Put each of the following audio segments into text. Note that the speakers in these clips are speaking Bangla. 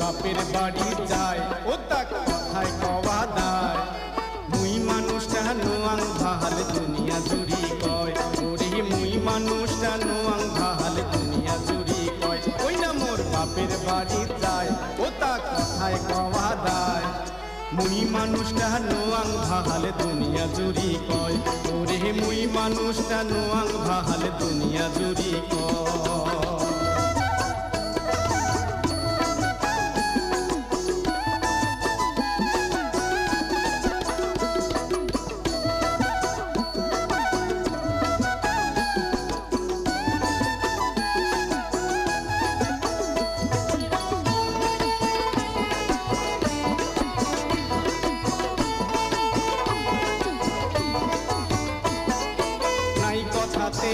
বাপের বাড়ি যায় ও তা কথায় কওয়া দায়। মুই মানুষটা নোয়াং মুই মানুষটা কথায় কওয়া দায় মুই মানুষটা নোয়াং ভাহাল দুনিয়া জুড়ি কয়। ওরে মুই মানুষটা নোয়াং ভাহাল দুনিয়া জুড়ি কয়।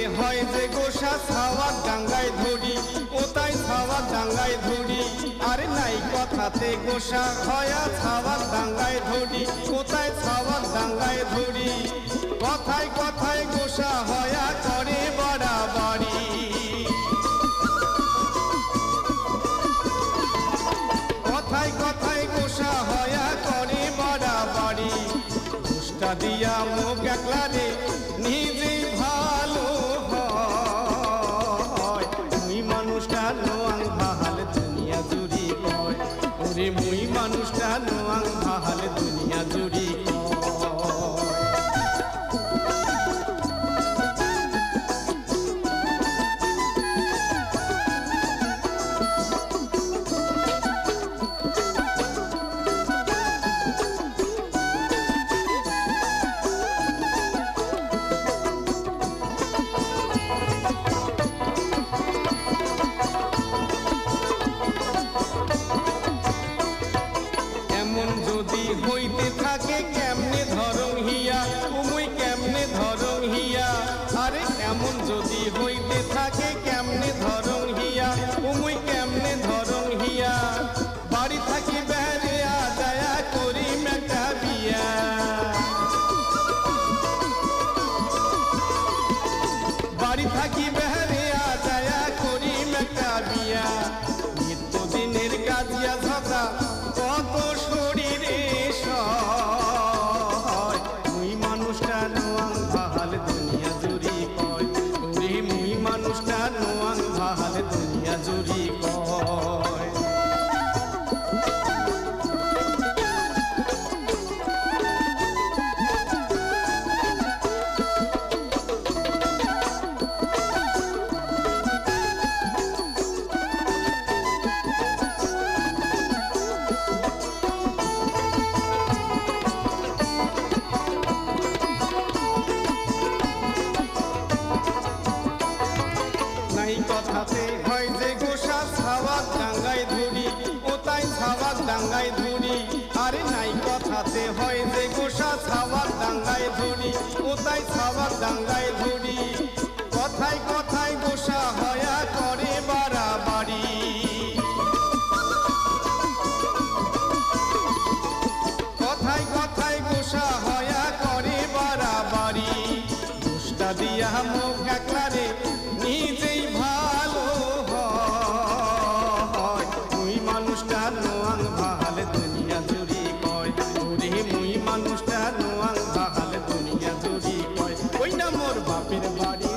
হয় যে গোসা ছাওয়া ডাঙ্গায় ধরি ও তাই ছাওয়া ডাঙ্গায় ধরি আরে নাই কথাতে গোসা হয়া ছাওয়া ডাঙ্গায় ধরি কোথায় ছাওয়া ডাঙ্গায় ধরি কথায় কথায় গোসা হয়া করে বাড়াবাড়ি। কথায় কথায় গোসা হয়া করে বাড়াবাড়ি। দুষ্টা দিয়া মুখ একলারে নিজেই ওরে এমন যদি হইতে থাকে কথাতে হয় যে গোসা ছাওয়ার ডাঙ্গায় ধরি ও তাই ছাওয়ার ডাঙ্গায় ধরি আরে নাই কথাতে, হয় যে গোসা ছাওয়ার ডাঙ্গায় ধরি ও তাই ছাওয়ার ডাঙ্গায় ধরি কথায় কথায় গোসা হয়া করে বাড়াবাড়ি। কথায় কথায় গোসা হয়া করে বাড়াবাড়ি। দুষ্টা দিয়া মো happy the body